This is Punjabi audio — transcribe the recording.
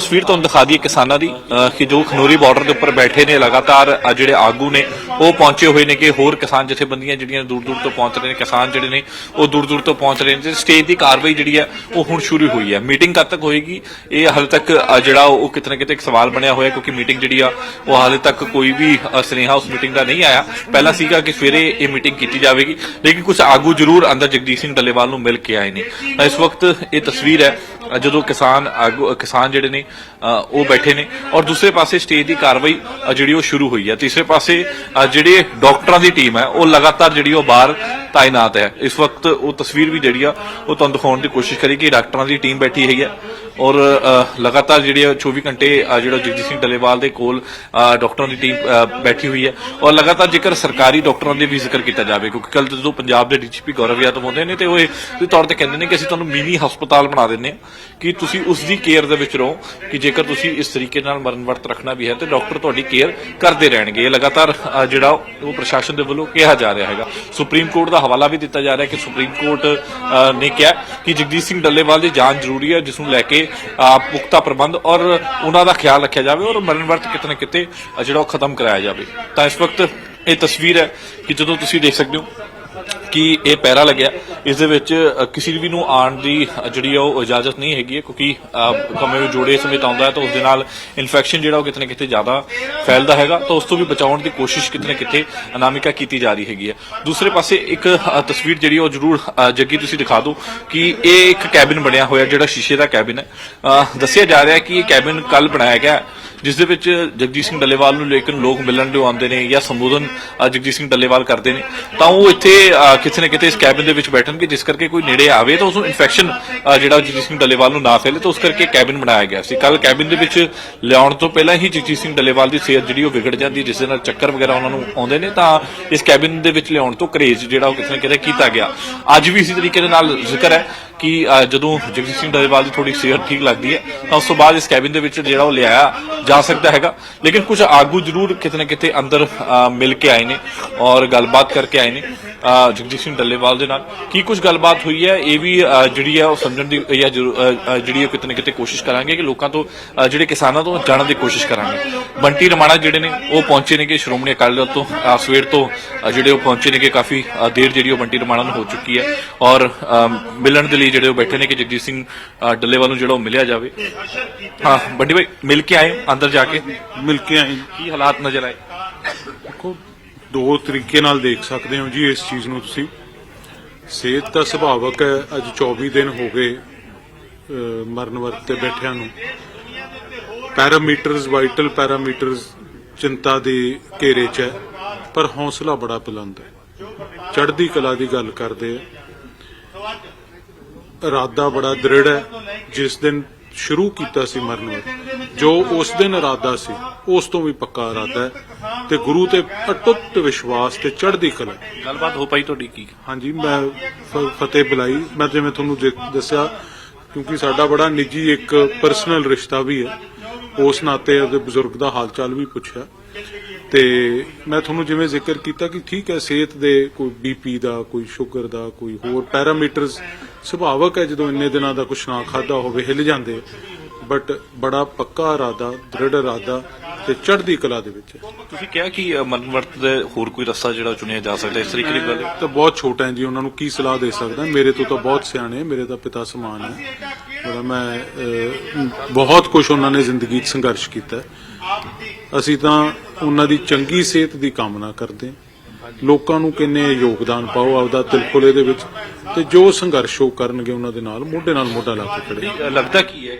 ਤਸਵੀਰ ਤੁਹਾਨੂੰ ਦਿਖਾ ਦਈਏ ਕਿਸਾਨਾਂ ਦੀ, ਅਹ, ਕਿ ਜੋ ਖਨੋਰੀ ਬਾਰਡਰ ਦੇ ਉੱਪਰ ਬੈਠੇ ਨੇ ਲਗਾਤਾਰ, ਅਹ, ਜਿਹੜੇ ਆਗੂ ਨੇ ਉਹ ਪਹੁੰਚੇ ਹੋਏ ਨੇ ਕਿ ਹੋਰ ਕਿਸਾਨ ਜਥੇਬੰਦੀਆਂ ਜਿਹੜੀਆਂ ਦੂਰ ਦੂਰ ਤੋਂ ਪਹੁੰਚ ਰਹੇ ਨੇ, ਕਿਸਾਨ ਜਿਹੜੇ ਨੇ, ਉਹ ਦੂਰ ਦੂਰ ਤੋਂ ਪਹੁੰਚ ਰਹੇ ਨੇ। ਤੇ ਸਟੇਜ ਦੀ ਕਾਰਵਾਈ ਜਿਹੜੀ ਹੈ, ਉਹ ਹੁਣ ਸ਼ੁਰੂ ਹੋਈ ਹੈ। ਮੀਟਿੰਗ ਕਦ ਤੱਕ ਹੋਏਗੀ? ਇਹ ਹਾਲੇ ਤੱਕ ਜਿਹੜਾ ਉਹ ਕਿਤੇ ਨਾ ਕਿਤੇ ਇੱਕ ਸਵਾਲ ਬਣਿਆ ਹੋਇਆ, ਕਿਉਂਕਿ ਮੀਟਿੰਗ ਜਿਹੜੀ ਆ, ਉਹ ਹਾਲੇ ਤੱਕ ਕੋਈ ਵੀ ਸੁਨੇਹਾ ਉਸ ਮੀਟਿੰਗ ਦਾ ਨਹੀਂ ਆਇਆ। ਪਹਿਲਾਂ ਸੀਗਾ ਕਿ ਸਵੇਰੇ ਇਹ ਮੀਟਿੰਗ ਕੀਤੀ ਜਾਵੇਗੀ, ਲੇਕਿਨ ਕੁਝ ਆਗੂ ਜ਼ਰੂਰ ਅੰਦਰ ਜਗਦੀਸ਼ ਸਿੰਘ ਡੱਲੇਵਾਲ ਨੂੰ ਮਿਲ ਕੇ ਆਏ ਨੇ। ਤਾਂ ਇਸ ਵਕਤ ਇਹ ਤਸਵੀਰ ਹੈ ਜਦੋਂ ਕਿਸਾਨ ਆਗੂ ਕਿਸਾਨ ਜਿਹੜੇ ਨੇ ਉਹ ਬੈਠੇ ਨੇ। ਔਰ ਦੂਸਰੇ ਪਾਸੇ ਸਟੇਜ ਦੀ ਕਾਰਵਾਈ ਜਿਹੜੀ ਉਹ ਸ਼ੁਰੂ ਹੋਈ ਹੈ। ਤੀਸਰੇ ਪਾਸੇ ਜਿਹੜੀ ਡਾਕਟਰਾਂ ਦੀ ਟੀਮ ਹੈ ਉਹ ਲਗਾਤਾਰ ਜਿਹੜੀ ਉਹ ਬਾਹਰ ਤਾਇਨਾਤ ਹੈ ਇਸ ਵਕਤ ਉਹ ਤਸਵੀਰ ਵੀ ਜਿਹੜੀ ਆ, ਉਹ ਤੁਹਾਨੂੰ ਦਿਖਾਉਣ ਦੀ ਕੋਸ਼ਿਸ਼ ਕਰੀ ਕਿ ਡਾਕਟਰਾਂ ਦੀ ਟੀਮ ਬੈਠੀ ਹੈਗੀ ਹੈ ਔਰ ਲਗਾਤਾਰ ਜਿਹੜੀ ਆ 24 ਘੰਟੇ ਜਿਹੜਾ ਜਗਜੀਤ ਸਿੰਘ ਡੱਲੇਵਾਲ ਦੇ ਕੋਲ ਡਾਕਟਰਾਂ ਦੀ ਟੀਮ ਬੈਠੀ ਹੋਈ ਹੈ ਔਰ ਲਗਾਤਾਰ ਜੇਕਰ ਸਰਕਾਰੀ ਡਾਕਟਰਾਂ ਦੇ ਵੀ ਜ਼ਿਕਰ ਕੀਤਾ ਜਾਵੇ, ਕਿਉਂਕਿ ਕੱਲ ਜਦੋਂ ਪੰਜਾਬ ਦੇ ਡੀਜੀਪੀ ਗੌਰਵ ਯਾਦਵ ਆਉਂਦੇ ਨੇ ਤੇ ਉਹ ਇਹ ਦੇ ਤੌਰ ਤੇ ਕਹਿੰਦੇ ਨੇ ਕਿ ਅਸੀਂ ਤੁਹਾਨੂੰ ਮਿਨੀ ਹਸਪਤਾਲ ਬਣਾ ਦਿੰਨੇ ਆ ਕਿ ਤੁਸੀਂ ਉਸ ਦੀ ਕੇਅਰ ਦੇ ਵਿੱਚ ਰਹੋ ਕਿ ਜੇਕਰ ਤੁਸੀਂ ਇਸ ਤਰੀਕੇ ਨਾਲ ਮਰਨ ਵਰਤ ਰੱਖਣਾ ਵੀ ਹੈ ਤੇ ਡਾਕਟਰ ਤੁਹਾਡੀ ਕੇਅਰ ਕਰਦੇ ਰਹਿਣਗੇ। ਇਹ ਲਗਾਤਾਰ ਜਿਹੜਾ ਉਹ ਪ੍ਰਸ਼ਾਸਨ ਦੇ ਵੱਲੋਂ ਕਿਹਾ ਜਾ ਰਿਹਾ ਹੈਗਾ। ਸੁਪਰੀਮ ਕੋਰਟ ਦਾ ਹਵਾਲਾ ਵੀ ਦਿੱਤਾ ਜਾ ਰਿਹਾ ਕਿ ਸੁਪਰੀਮ ਕੋਰਟ ਨੇ ਕਿਹਾ ਕਿ ਜਗਦੀਸ਼ ਸਿੰਘ ਡੱਲੇਵਾਲ ਦੀ ਜਾਂਚ ਜ਼ਰੂਰੀ ਹੈ ਜਿਸ ਨੂੰ ਲੈ ਕੇ ਅ, ਪੁਖਤਾ ਪ੍ਰਬੰਧ ਔਰ ਉਹਨਾਂ ਦਾ ਖਿਆਲ ਰੱਖਿਆ ਜਾਵੇ ਔਰ ਮਰਨ ਵਰਤ ਕਿਤੇ ਨਾ ਕਿਤੇ ਜਿਹੜਾ ਉਹ ਖਤਮ ਕਰਾਇਆ ਜਾਵੇ। ਤਾਂ ਇਸ ਵਕਤ ਇਹ ਤਸਵੀਰ ਹੈ ਕਿ ਜਦੋਂ ਤੁਸੀਂ ਦੇਖ ਸਕਦੇ ਹੋ ਕਿ ਇਹ ਪੈਰਾ ਲੱਗਿਆ। ਇਸ ਦੇ ਵਿੱਚ ਕਿਸੇ ਵੀ ਨੂੰ ਆਉਣ ਦੀ ਜਿਹੜੀ ਆ ਉਹ ਇਜਾਜ਼ਤ ਨਹੀਂ ਹੈਗੀ ਹੈ ਕਿਉਂਕਿ ਅ, ਕਮੇ ਵਿੱਚ ਜੋੜੇ ਸਮੇਤ ਆਉਂਦਾ ਤਾਂ ਉਸ ਦੇ ਨਾਲ ਇਨਫੈਕਸ਼ਨ ਜਿਹੜਾ ਉਹ ਕਿਤੇ ਨਾ ਕਿਤੇ ਜ਼ਿਆਦਾ ਫੈਲਦਾ ਹੈਗਾ। ਤਾਂ ਉਸ ਤੋਂ ਵੀ ਬਚਾਉਣ ਦੀ ਕੋਸ਼ਿਸ਼ ਕਿਤੇ ਨਾ ਕਿਤੇ ਅਨਾਮਿਕਾ ਕੀਤੀ ਜਾ ਰਹੀ ਹੈਗੀ ਹੈ। ਦੂਸਰੇ ਪਾਸੇ ਇੱਕ ਤਸਵੀਰ ਜਿਹੜੀ ਉਹ ਜ਼ਰੂਰ ਜੱਗੀ ਤੁਸੀਂ ਦਿਖਾ ਦਿਓ ਕਿ ਇਹ ਇੱਕ ਕੈਬਿਨ ਬਣਿਆ ਹੋਇਆ ਜਿਹੜਾ ਸ਼ੀਸ਼ੇ ਦਾ ਕੈਬਿਨ ਹੈ। ਦੱਸਿਆ ਜਾ ਰਿਹਾ ਕਿ ਇਹ ਕੈਬਿਨ ਕੱਲ ਬਣਾਇਆ ਗਿਆ ਜਿਸ ਦੇ ਵਿੱਚ ਜਗਜੀਤ ਸਿੰਘ ਡੱਲੇਵਾਲ ਨੂੰ ਲੇਕਿਨ ਲੋਕ ਮਿਲਣ ਲਈ ਆਉਂਦੇ ਨੇ ਜਾਂ ਸੰਬੋਧਨ ਜਗਜੀਤ ਸਿੰਘ ਡੱਲੇਵਾਲ ਕਰਦੇ ਨੇ ਤਾਂ ਉਹ ਇੱਥੇ ਕਿਸੇ ਨਾ ਕਿਤੇ ਇਸ ਕੈਬਿਨ ਦੇ ਵਿੱਚ ਬੈਠਣਗੇ ਜਿਸ ਕਰਕੇ ਕੋਈ ਨੇੜੇ ਆਵੇ ਤਾਂ ਉਸ ਨੂੰ ਇਨਫੈਕਸ਼ਨ ਜਿਹੜਾ ਜਗਜੀਤ ਸਿੰਘ ਡੱਲੇਵਾਲ ਨੂੰ ਨਾ ਫੈਲੇ ਤਾਂ ਉਸ ਕਰਕੇ ਕੈਬਿਨ ਬਣਾਇਆ ਗਿਆ ਸੀ। ਕੱਲ ਕੈਬਿਨ ਦੇ ਵਿੱਚ ਲਿਆਉਣ ਤੋਂ ਪਹਿਲਾਂ ਹੀ ਜਗਜੀਤ ਸਿੰਘ ਡੱਲੇਵਾਲ ਦੀ ਸਿਹਤ ਜਿਹੜੀ ਉਹ ਵਿਗੜ ਜਾਂਦੀ ਹੈ, ਜਿਸ ਦੇ ਨਾਲ ਚੱਕਰ ਵਗੈਰਾ ਉਹਨਾਂ ਨੂੰ ਆਉਂਦੇ ਨੇ ਤਾਂ ਇਸ ਕੈਬਿਨ ਦੇ ਵਿੱਚ ਲਿਆਉਣ ਤੋਂ ਕਰੇਜ ਜਿਹੜਾ ਉਹ ਕਿਤੇ ਨਾ ਕਿਤੇ ਕੀਤਾ ਗਿਆ। ਅੱਜ ਵੀ ਇਸੇ ਤਰੀਕੇ ਦੇ ਨਾਲ ਜ਼ਿਕਰ ਹੈ ਕਿ ਜਦੋਂ ਜਗਜੀਤ ਸਿੰਘ ਡੱਲੇਵਾਲ ਦੀ ਥੋੜੀ ਸਿਹਤ ਠੀਕ ਲੱਗਦੀ ਹੈ ਤਾਂ ਉਸ ਤੋਂ ਬਾਅਦ ਇਸ ਕੈਬਿਨ ਦੇ ਵਿੱਚ ਜਿਹੜਾ ਉਹ ਲਿਆਇਆ ਜਾ ਸਕਦਾ ਹੈਗਾ ਲੇਕਿਨ ਕੁਝ ਆਗੂ ਜ਼ਰੂਰ ਕਿਤੇ ਨਾ ਕਿਤੇ ਅੰਦਰ ਮਿਲ ਕੇ ਆਏ ਨੇ ਔਰ ਗੱਲਬਾਤ ਕਰਕੇ ਆਏ ਨੇ ਜਗਜੀਤ ਸਿੰਘ ਡੱਲੇਵਾਲ ਦੇ ਨਾਲ ਕੀ ਕੁਝ ਗੱਲਬਾਤ ਹੋਈ ਹੈ ਇਹ ਵੀ ਜਿਹੜੀ ਹੈ ਉਹ ਸਮਝਣ ਦੀ ਜਾਂ ਜਿਹੜੀ ਹੈ ਕਿਤੇ ਨਾ ਕਿਤੇ ਕੋਸ਼ਿਸ਼ ਕਰਾਂਗੇ ਕਿ ਲੋਕਾਂ ਤੋਂ ਅ, ਜਿਹੜੇ ਕਿਸਾਨਾਂ ਤੋਂ ਜਾਣਨ ਦੀ ਕੋਸ਼ਿਸ਼ ਕਰਾਂਗੇ ਬੰਟੀ ਰਮਾਣਾ ਜਿਹੜੇ ਨੇ ਉਹ ਪਹੁੰਚੇ ਨੇ ਕਿ ਸ਼੍ਰੋਮਣੀ ਅਕਾਲੀ ਦਲ ਤੋਂ ਸਵੇਰ ਤੋਂ ਜਿਹੜੇ ਉਹ ਪਹੁੰਚੇ ਨੇ ਕਿ ਕਾਫੀ ਦੇਰ ਜਿਹੜੀ ਉਹ ਬੰਟੀ ਰਮਾਣਾ ਨੂੰ ਹੋ ਚੁੱਕੀ ਹੈ ਔਰ ਮਿਲਣ ਦੇ ਲਈ ਜਿਹੜੇ ਉਹ ਬੈਠੇ ਨੇ ਕਿ ਜਗਜੀਤ ਸਿੰਘ ਡੱਲੇਵਾਲ ਨੂੰ ਜਿਹੜਾ ਉਹ ਮਿਲਿਆ ਜਾਵੇ ਹਾਂ ਬੰਟੀ ਭਾਈ ਮਿਲ ਕੇ ਆਏ ਅੰਦਰ ਜਾ ਕੇ ਮਿਲ ਕੇ ਆਏ। ਕੀ ਹਾਲਾਤ ਨਜ਼ਰ ਆਏ? ਦੇਖੋ ਦੋ ਤਰੀਕੇ ਨਾਲ ਦੇਖ ਸਕਦੇ ਹੋ ਜੀ ਇਸ ਚੀਜ਼ ਨੂੰ ਤੁਸੀਂ। ਸਿਹਤ ਤਾਂ ਸੁਭਾਵਕ ਹੈ। ਅੱਜ 24 ਦਿਨ ਹੋ ਗਏ ਮਰਨ ਵਰਤ ਤੇ ਬੈਠਿਆਂ ਨੂੰ। ਪੈਰਾਮੀਟਰਸ ਵਾਈਟਲ ਪੈਰਾਮੀਟਰਸ ਚਿੰਤਾ ਦੇ ਘੇਰੇ 'ਚ ਹੈ। ਪਰ ਹੌਸਲਾ ਬੜਾ ਬੁਲੰਦ ਹੈ। ਚੜ੍ਹਦੀ ਕਲਾ ਦੀ ਗੱਲ ਕਰਦੇ ਆ। ਇਰਾਦਾ ਬੜਾ ਦ੍ਰਿੜ ਹੈ। ਜਿਸ ਦਿਨ ਸ਼ੁਰੂ ਕੀਤਾ ਸੀ ਮਰਨ ਵਰਤ ਜੋ ਉਸ ਦਿਨ ਇਰਾਦਾ ਸੀ ਉਸ ਤੋਂ ਵੀ ਪੱਕਾ ਇਰਾਦਾ ਹੈ ਤੇ ਗੁਰੂ ਤੇ ਅਟੁੱਟ ਵਿਸ਼ਵਾਸ ਤੇ ਚੜ੍ਹਦੀ ਕਲਾ ਗੱਲਬਾਤ ਹੋ ਪਾਈ ਤੁਹਾਡੀ ਕੀ? ਹਾਂਜੀ ਮੈਂ ਫ- ਫਤਿਹ ਬੁਲਾਈ। ਮੈਂ ਜਿਵੇਂ ਤੁਹਾਨੂੰ ਦੇ- ਦੱਸਿਆ ਕਿਉਂਕਿ ਸਾਡਾ ਬੜਾ ਨਿੱਜੀ ਇੱਕ ਪਰਸਨਲ ਰਿਸ਼ਤਾ ਵੀ ਹੈ। ਉਸ ਨਾਤੇ ਉਹਦੇ ਬਜ਼ੁਰਗ ਦਾ ਹਾਲ ਚਾਲ ਵੀ ਪੁੱਛਿਆ। ਤੇ ਮੈਂ ਤੁਹਾਨੂੰ ਜਿਵੇਂ ਜ਼ਿਕਰ ਕੀਤਾ ਕਿ ਠੀਕ ਹੈ ਸਿਹਤ ਦੇ ਕੋਈ ਬੀਪੀ ਦਾ ਕੋਈ ਸ਼ੂਗਰ ਦਾ ਕੋਈ ਹੋਰ ਪੈਰਾਮੀਟਰਸ ਸੁਭਾਵਕ ਹੈ ਜਦੋਂ ਇੰਨੇ ਦਿਨਾਂ ਦਾ ਕੁਛ ਨਾ ਖਾਦਾ ਹੋਵੇ ਹਿੱਲ ਜਾਂਦੇ ਬਟ ਬੜਾ ਪੱਕਾ ਇਰਾਦਾ ਦ੍ਰਿੜ ਇਰਾਦਾ ਤੇ ਚੜ੍ਹਦੀ ਕਲਾ ਦੇ ਵਿੱਚ ਹੈ ਤੁਸੀਂ ਕਿਹਾ ਕਿ ਅ, ਮਰਨ ਵਰਤ ਦੇ ਹੋਰ ਕੋਈ ਰਸਤਾ ਜਿਹੜਾ ਚੁਣਿਆ ਜਾ ਸਕਦਾ ਇਸ ਤਰੀਕੇ ਦੀ ਗੱਲ ਹੈ। ਤਾਂ ਬਹੁਤ ਛੋਟਾ ਹੈ ਜੀ ਉਹਨਾਂ ਨੂੰ ਕੀ ਸਲਾਹ ਦੇ ਸਕਦਾ ਮੇਰੇ ਤੋਂ ਤਾਂ ਬਹੁਤ ਸਿਆਣੇ ਮੇਰੇ ਤਾਂ ਪਿਤਾ ਸਮਾਨ ਹੈ ਉਹਦਾ ਮੈਂ ਅਹ, ਬਹੁਤ ਕੁਝ ਉਹਨਾਂ ਨੇ ਜ਼ਿੰਦਗੀ 'ਚ ਸੰਘਰਸ਼ ਕੀਤਾ ਹੈ। ਅਸੀਂ ਤਾਂ ਉਹਨਾਂ ਦੀ ਚੰਗੀ ਸਿਹਤ ਦੀ ਕਾਮਨਾ ਕਰਦੇ ਲੋਕਾਂ ਨੂੰ ਕਿੰਨੇ ਯੋਗਦਾਨ ਪਾਓ ਆਪਦਾ ਤਿਲਕੁਲੇ ਦੇ ਵਿੱਚ ਤੇ ਜੋ ਸੰਘਰਸ਼ ਉਹ ਕਰਨਗੇ ਉਹਨਾਂ ਦੇ ਨਾਲ, ਮੋਢੇ ਨਾਲ ਮੋਢਾ ਲਾ ਕੇ ਖੜੇ ਲੱਗਦਾ ਕੀ ਹੈ?